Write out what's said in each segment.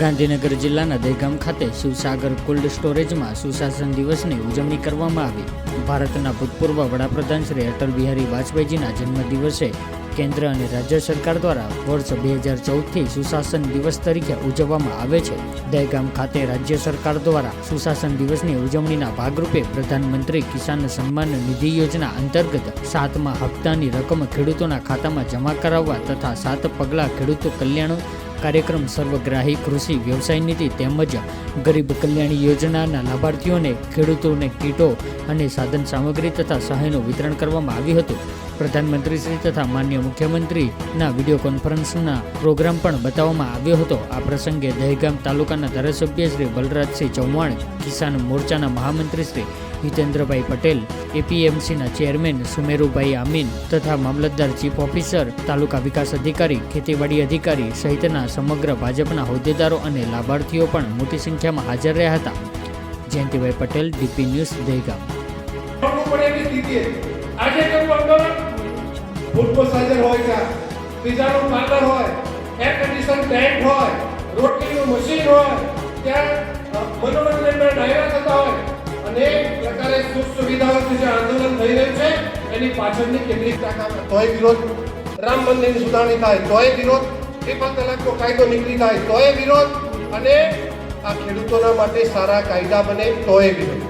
ગાંધીનગર જિલ્લાના દહેગામ ખાતે શિવસાગર કોલ્ડ સ્ટોરેજમાં સુશાસન દિવસની ઉજવણી કરવામાં આવી. ભારતના ભૂતપૂર્વ વડાપ્રધાન શ્રી અટલ બિહારી વાજપેયીજીના જન્મદિવસે કેન્દ્ર અને રાજ્ય સરકાર દ્વારા વર્ષ બે હજાર ચૌદથી સુશાસન દિવસ તરીકે ઉજવવામાં આવે છે. દહેગામ ખાતે રાજ્ય સરકાર દ્વારા સુશાસન દિવસની ઉજવણીના ભાગરૂપે પ્રધાનમંત્રી કિસાન સન્માન નિધિ યોજના અંતર્ગત સાતમા હપ્તાની રકમ ખેડૂતોના ખાતામાં જમા કરાવવા તથા સાત પગલાં ખેડૂતો કલ્યાણ કાર્યક્રમ સર્વગ્રાહી કૃષિ વ્યવસાય નીતિ તેમજ ગરીબ કલ્યાણ યોજનાના લાભાર્થીઓને ખેડૂતોને કીટો અને સાધન સામગ્રી તથા સહાયનું વિતરણ કરવામાં આવ્યું હતું. પ્રધાનમંત્રી શ્રી તથા માન્ય મુખ્યમંત્રીના વીડિયો કોન્ફરન્સના પ્રોગ્રામ પણ બતાવવામાં આવ્યો હતો. આ પ્રસંગે દહેગામ તાલુકાના ધારાસભ્ય શ્રી બલરાજસિંહ ચૌહાણ, કિસાન મોરચાના મહામંત્રી શ્રી હિતેન્દ્રભાઈ પટેલ, એપીએમસીના ચેરમેન સુમેરુભાઈ આમીન તથા મામલતદાર ચીફ ઓફિસર, તાલુકા વિકાસ અધિકારી, ખેતીવાડી અધિકારી સહિતના સમગ્ર ભાજપના હોદ્દેદારો અને લાભાર્થીઓ પણ મોટી સંખ્યામાં હાજર રહ્યા હતા. Jayantibhai Patel, DP news, Dehgam. રોટલીનું machine હોય, ત્યાં મનોરંજનના ડાયરા થતા હોય. અનેક આંદોલન થઈ રહ્યું છે, એની પાછળની કેટલીક તાકાત તોય વિરોધ. રામ મંદિરની સુધારણી થાય, તોય વિરોધ. ટ્રિપલ તલાકનો કાયદો નીકળી થાય તોય વિરોધ. અને આ ખેડૂતોના માટે સારા કાયદા બને, તોય વિરોધ.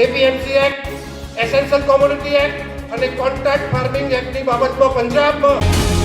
APMC act essential commodity act અને કોન્ટ્રાક્ટ ફાર્મિંગ એક્ટની બાબતમાં પંજાબમાં